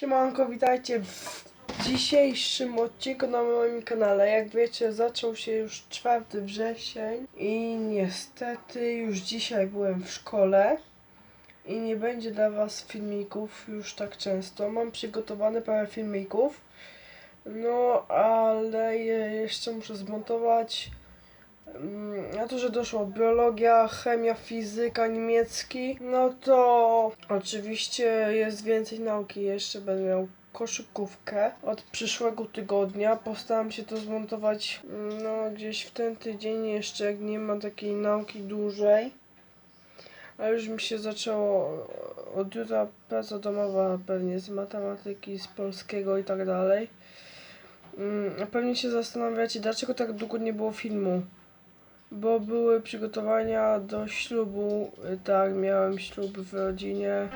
Siemanko, witajcie w dzisiejszym odcinku na moim kanale. Jak wiecie, zaczął się już 4 wrzesień i niestety już dzisiaj byłem w szkole i nie będzie dla Was filmików już tak często. Mam przygotowane parę filmików, no ale je jeszcze muszę zmontować. Mm, Na to, że doszło biologia, chemia, fizyka, niemiecki, no to oczywiście jest więcej nauki. Jeszcze będę miał koszykówkę od przyszłego tygodnia. Postaram się to zmontować mm, no, gdzieś w ten tydzień jeszcze, jak nie ma takiej nauki dłużej. A już mi się zaczęło od jutra praca domowa pewnie z matematyki, z polskiego i tak dalej. Mm, Pewnie się zastanawiacie, dlaczego tak długo nie było filmu bo były przygotowania do ślubu. Tak, miałem ślub w rodzinie.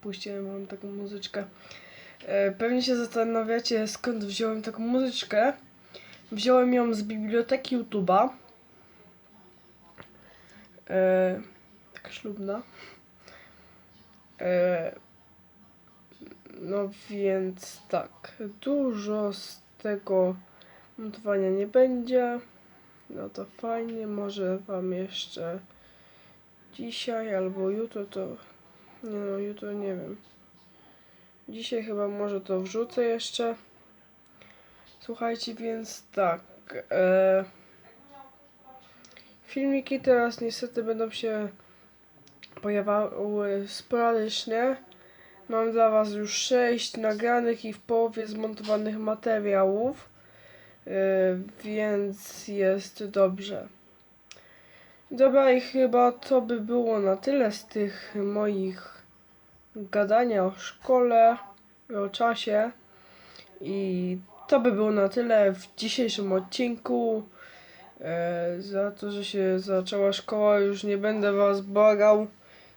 Puściłem wam taką muzyczkę. E, Pewnie się zastanawiacie, skąd wziąłem taką muzyczkę. Wziąłem ją z biblioteki YouTube'a. E, taka ślubna. E, no więc tak, dużo z tego montowania nie będzie. No to fajnie, może wam jeszcze dzisiaj albo jutro to. Nie no, jutro nie wiem. Dzisiaj chyba może to wrzucę jeszcze. Słuchajcie, więc tak. E, filmiki teraz niestety będą się pojawiały sporadycznie. Mam dla Was już 6 nagranych i w połowie zmontowanych materiałów, yy, więc jest dobrze. Dobra, i chyba to by było na tyle z tych moich gadania o szkole i o czasie. I to by było na tyle w dzisiejszym odcinku. E, za to, że się zaczęła szkoła, już nie będę Was błagał.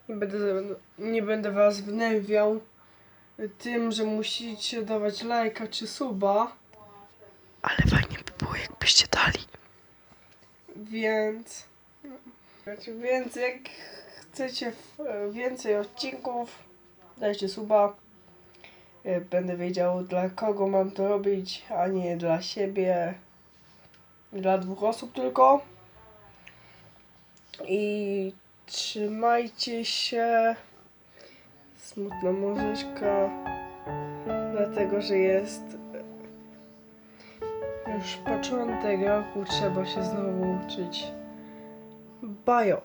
Nie będę, nie będę was wnęwiał tym, że musicie dawać lajka czy suba. Ale fajnie by było, jakbyście dali. Więc. Więc jak chcecie więcej odcinków, dajcie suba. Będę wiedział dla kogo mam to robić, a nie dla siebie. Dla dwóch osób tylko. I trzymajcie się. Smutna muzyczka. Dlatego, że jest już początek roku, trzeba się znowu uczyć. Bajo.